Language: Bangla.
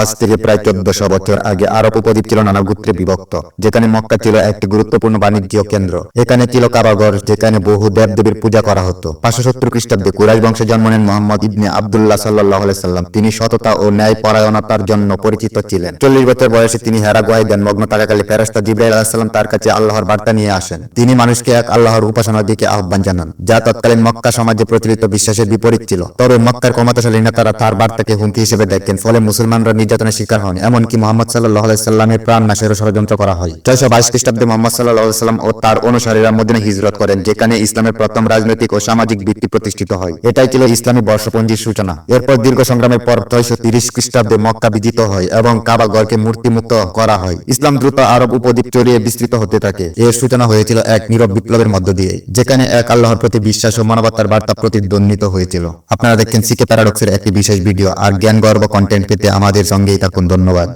আজ থেকে প্রায় চোদ্দশো বছর আগে আরব উপদ্বীপ ছিল নানা গোত্রে বিভক্ত, যেখানে মক্কা ছিল একটি গুরুত্বপূর্ণ বাণিজ্য কেন্দ্র। এখানে ছিল কাবাগর যেখানে বহু দেবদেবীর পূজা করা হতো। পাঁচশো সত্তর খ্রিস্টাব্দে কুরাইশ বংশে জন্ম নেন মোহাম্মদ ইবনে আবদুল্লাহ সাল্লাহ সাল্লাম। তিনি সততা ও ন্যায় পরায়ণতার জন্য পরিচিত ছিলেন। চল্লিশ বছর বয়সে তিনি হেরা গোয়াই দেন মগ্ন থাকাকালে ফেরস্তা জিব্রাইল আলাহিসাল্লাম তার কাছে আল্লাহর বার্তা নিয়ে আসেন। তিনি মানুষকে এক আল্লাহর উপাসনার দিকে আহ্বান জানান, যা তৎকালীন মক্কা সমাজে প্রচলিত বিশ্বাসের বিপরীত ছিল। তবে মক্কার ক্ষমতাশালী নেতারা তার বার্তাকে হুমকি হিসেবে দেখেন, ফলে মুসলমানরা নির্যাতনের শিকার হন, এমনকি মোহাম্মদ সাল্লাহ সাল্লামের প্রাণ নাশেরও ষড়যন্ত্র করা হয়। ছয়শো বাইশ খ্রিস্টাব্দে মোহাম্মদ সাল্লাহ সাল্লাম ও তার অনুসারীরা মদিনা হিজরত করেন, যেখানে ইসলামের প্রথম রাজনৈতিক ও সামাজিক ভিত্তি প্রতিষ্ঠিত হয়। এটাই ছিল ইসলামী বর্ষপঞ্জির সূচনা। এরপর দীর্ঘ সংগ্রামের পর ছয়শো তিরিশ খ্রিস্টাব্দে মক্কা বিজিত হয় এবং কাবা গড়কে মূর্তিমুক্ত করা হয়। ইসলাম দ্রুত আরব উপদ্বীপ চড়িয়ে বিস্তৃত হতে থাকে। এর সূচনা হয়েছিল এক নীরব বিপ্লবের মধ্য দিয়ে, যেখানে এক আল্লাহর প্রতি বিশ্বাস ও মানবতার বার্তা প্রতিদ্বন্দ্বিত হয়েছিল। আপনারা দেখছেন সিকে প্যারাডক্সের একটি বিশেষ ভিডিও। আর জ্ঞান গর্ব কন্টেন্ট পেতে আমাদের সঙ্গেই থাকুন ধন্যবাদ।